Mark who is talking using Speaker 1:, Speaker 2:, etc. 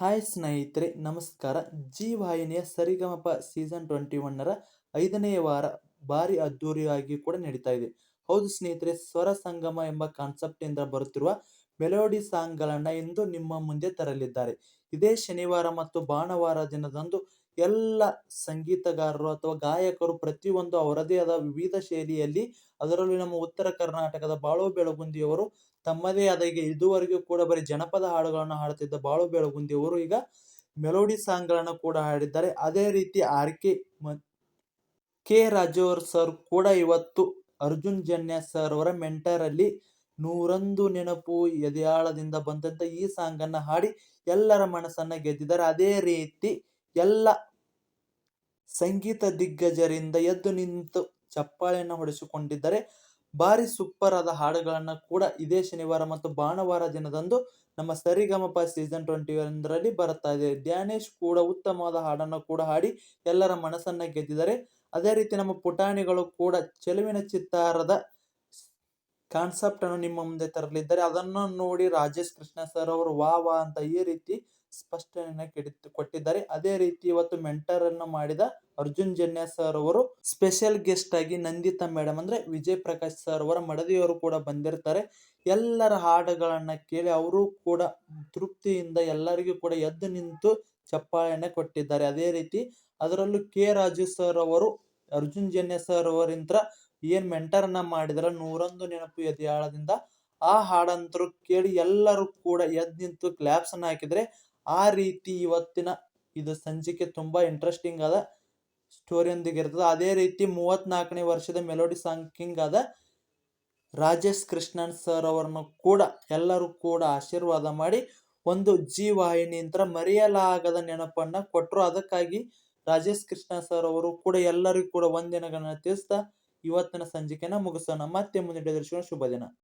Speaker 1: Hi ಸ್ನೇಹಿತರೆ, ನಮಸ್ಕಾರ. G ವಾಹಿನಿಯ ಸರಿಗಮಪ ಸೀಸನ್ ಟ್ವೆಂಟಿ ಒನ್ನರ ಐದನೇ ವಾರ ಭಾರಿ ಅದ್ದೂರಿಯಾಗಿ ಕೂಡ ನಡೀತಾ ಇದೆ. ಹೌದು ಸ್ನೇಹಿತರೆ, ಸ್ವರ ಸಂಗಮ ಎಂಬ ಕಾನ್ಸೆಪ್ಟ್ ಇಂದ ಬರುತ್ತಿರುವ ಮೆಲೋಡಿ ಸಾಂಗ್ಗಳನ್ನು ಇಂದು ನಿಮ್ಮ ಮುಂದೆ ತರಲಿದ್ದಾರೆ. ಇದೇ ಶನಿವಾರ ಮತ್ತು ಭಾನುವಾರ ದಿನದಂದು ಎಲ್ಲ ಸಂಗೀತಗಾರರು ಅಥವಾ ಗಾಯಕರು ಪ್ರತಿಯೊಂದು ಅವರದೇ ಆದ ವಿವಿಧ ಶೈಲಿಯಲ್ಲಿ ಅದರಲ್ಲಿ ನಮ್ಮ ಉತ್ತರ ಕರ್ನಾಟಕದ ಬಾಳು ಬೆಳಗುಂದಿಯವರು ತಮ್ಮದೇ ಆದ ಈಗ ಇದುವರೆಗೂ ಕೂಡ ಬರೀ ಜನಪದ ಹಾಡುಗಳನ್ನು ಹಾಡುತ್ತಿದ್ದ ಬಾಳು ಬೆಳಗುಂದಿಯವರು ಈಗ ಮೆಲೋಡಿ ಸಾಂಗ್ಗಳನ್ನು ಕೂಡ ಹಾಡಿದ್ದಾರೆ. ಅದೇ ರೀತಿ ಆರ್ ಕೆ ಕೆ. ರಾಜೋರ್ ಸರ್ ಕೂಡ ಇವತ್ತು ಅರ್ಜುನ್ ಜನ್ಯ ಸರ್ ಅವರ ಮೆಂಟರಲ್ಲಿ ನೂರೊಂದು ನೆನಪು ಎದೆಯಾಳದಿಂದ ಬಂದಂತ ಈ ಸಾಂಗ್ ಅನ್ನ ಹಾಡಿ ಎಲ್ಲರ ಮನಸ್ಸನ್ನ ಗೆದ್ದಿದ್ದಾರೆ. ಅದೇ ರೀತಿ ಎಲ್ಲ ಸಂಗೀತ ದಿಗ್ಗಜರಿಂದ ಎದ್ದು ನಿಂತು ಚಪ್ಪಾಳೆಯನ್ನು ಹೊಡೆಸಿಕೊಂಡಿದ್ದಾರೆ ಭಾರಿ ಸೂಪರ್ ಆದ ಹಾಡುಗಳನ್ನು ಕೂಡ ಇದೇ ಶನಿವಾರ ಮತ್ತು ಭಾನುವಾರ ದಿನದಂದು ನಮ್ಮ ಸರಿಗಮಪ ಸೀಸನ್ ಟ್ವೆಂಟಿ ಒಂದರಲ್ಲಿ ಬರುತ್ತಾ ಇದೆ. ಧ್ಯಾನೇಶ್ ಕೂಡ ಉತ್ತಮವಾದ ಹಾಡನ್ನು ಕೂಡ ಹಾಡಿ ಎಲ್ಲರ ಮನಸ್ಸನ್ನು ಗೆದ್ದಿದ್ದಾರೆ. ಅದೇ ರೀತಿ ನಮ್ಮ ಪುಟಾಣಿಗಳು ಕೂಡ ಚೆಲುವಿನ ಚಿತ್ತಾರದ ಕಾನ್ಸೆಪ್ಟ್ ಅನ್ನು ನಿಮ್ಮ ಮುಂದೆ ತರಲಿದ್ದಾರೆ. ಅದನ್ನು ನೋಡಿ ರಾಜೇಶ್ ಕೃಷ್ಣ ಸರ್ ಅವರು ವಾ ವಾ ಅಂತ ಈ ರೀತಿ ಸ್ಪಷ್ಟನೆಯನ್ನು ಕೆಡಿತು ಕೊಟ್ಟಿದ್ದಾರೆ. ಅದೇ ರೀತಿ ಇವತ್ತು ಮೆಂಟರನ್ನು ಮಾಡಿದ ಅರ್ಜುನ್ ಜನ್ಯ ಸರ್ ಅವರು ಸ್ಪೆಷಲ್ ಗೆಸ್ಟ್ ಆಗಿ ನಂದಿತಾ ಮೇಡಮ್ ಅಂದ್ರೆ ವಿಜಯ್ ಪ್ರಕಾಶ್ ಸರ್ ಅವರ ಮಡದಿಯವರು ಕೂಡ ಬಂದಿರ್ತಾರೆ. ಎಲ್ಲರ ಹಾಡುಗಳನ್ನ ಕೇಳಿ ಅವರು ಕೂಡ ತೃಪ್ತಿಯಿಂದ ಎಲ್ಲರಿಗೂ ಕೂಡ ಎದ್ದು ನಿಂತು ಚಪ್ಪಾಳೆಯನ್ನ ಕೊಟ್ಟಿದ್ದಾರೆ. ಅದೇ ರೀತಿ ಅದರಲ್ಲೂ ಕೆ ರಾಜು ಸರ್ ಅವರು, ಅರ್ಜುನ್ ಜನ್ಯ ಸರ್ ಅವರಿಂತ್ರ ಏನ್ ಮೆಂಟರ್ ಅನ್ನ ಮಾಡಿದ್ರ ನೂರೊಂದು ನೆನಪು ಎದೆಯಾಳದಿಂದ ಆ ಹಾಡಂತರು ಕೇಳಿ ಎಲ್ಲರೂ ಕೂಡ ಎದ್ದು ನಿಂತು ಕ್ಲಾಪ್ಸ್ ಅನ್ನ ಹಾಕಿದ್ರೆ ಆ ರೀತಿ ಇವತ್ತಿನ ಇದು ಸಂಚಿಕೆ ತುಂಬಾ ಇಂಟ್ರೆಸ್ಟಿಂಗ್ ಆದ ಸ್ಟೋರಿಯೊಂದಿಗೆ ಇರ್ತದೆ. ಅದೇ ರೀತಿ ಮೂವತ್ನಾಲ್ಕನೇ ವರ್ಷದ ಮೆಲೋಡಿ ಸಾಂಗ್ ಕಿಂಗ್ ಆದ ರಾಜೇಶ್ ಕೃಷ್ಣನ್ ಸರ್ ಅವರನ್ನು ಕೂಡ ಎಲ್ಲರೂ ಕೂಡ ಆಶೀರ್ವಾದ ಮಾಡಿ ಒಂದು ಜಿ ವಾಹಿನಿಯಿಂದ ಮರೆಯಲಾಗದ ನೆನಪನ್ನ ಕೊಟ್ಟರು ಅದಕ್ಕಾಗಿ ರಾಜೇಶ್ ಕೃಷ್ಣ ಸರ್ ಅವರು ಕೂಡ ಎಲ್ಲರಿಗೂ ಕೂಡ ಒಂದಿನಗಳನ್ನ ತಿಳಿಸ್ತಾ ಇವತ್ತಿನ ಸಂಚಿಕೆನ ಮುಗಿಸೋಣ. ಮತ್ತೆ ಮುಂದೆ ಶುಭ ದಿನ.